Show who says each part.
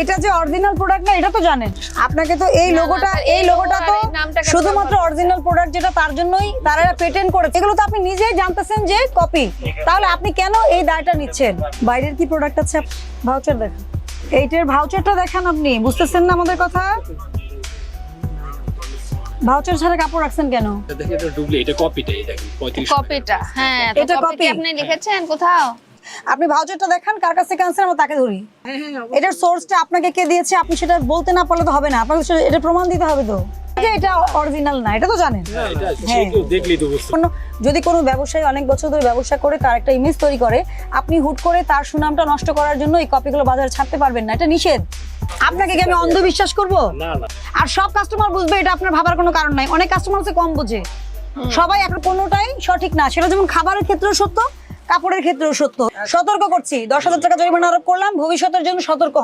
Speaker 1: এটা যে original product না এটা তো জানেন। আপনাকে তো এই লোগোটা এই লোগোটা তো শুধুমাত্র অরিজিনাল প্রোডাক্ট যেটা তার জন্যই তারা পেটেন্ট করেছে। এগুলো তো আপনি নিজেই জানতেছেন যে কপি তাহলে আপনি কেন এই দায়টা নিচ্ছেন? বাইরের কি প্রোডাক্ট আছে? ভাউচার দেখেন। এইটার ভাউচারটা দেখেন আপনি। বুঝতেছেন না আমাদের কথা? ভাউচার ছাড়া কাপড় রাখছেন কেন?
Speaker 2: এটা দেখেন এটা ডুবলি এটা কপিটা
Speaker 3: হ্যাঁ
Speaker 1: এটা
Speaker 3: এটা কপি আপনি লিখেছেন কোথাও?
Speaker 1: আপনি ভাউচারটা দেখান কার কাছ থেকে আনছেন আমরা তাকে ধরি। এটার সোর্সটা আপনাকে কে দিয়েছে আপনি সেটা বলতে না পারলে তো হবে না। আপনাকে এটা প্রমাণ দিতে হবে তো। এটা অরিজিনাল না এটা তো জানেন।
Speaker 2: হ্যাঁ, এটা
Speaker 1: হ্যাঁ।
Speaker 2: সে কেউ দেখলেই তো বুঝতে।
Speaker 1: কোনো- যদি কোনো ব্যবসায়ী অনেক বছর ধরে ব্যবসা করে তার একটা ইমেজ তৈরি করে আপনি হুট করে তার সুনামটা নষ্ট করার জন্য এই কপিগুলো বাজারে ছাড়তে পারবেন না। এটা নিষেধ। আপনাকে কি আমি অন্ধবিশ্বাস করব?
Speaker 2: না না।
Speaker 1: আর সব কাস্টমার বুঝবে এটা আপনার ভাবার কোনো কারণ নাই। অনেক কাস্টমার আছে কম বোঝে। সবাই এখন কোনোটাই সঠিক না। সেটা যেমন খাবারের ক্ষেত্রেও সত্য কাপড়ের ক্ষেত্রেও সত্য। সতর্ক করছি। দশ হাজার টাকা জরিমানা আরোপ করলাম। ভবিষ্যতের জন্য সতর্ক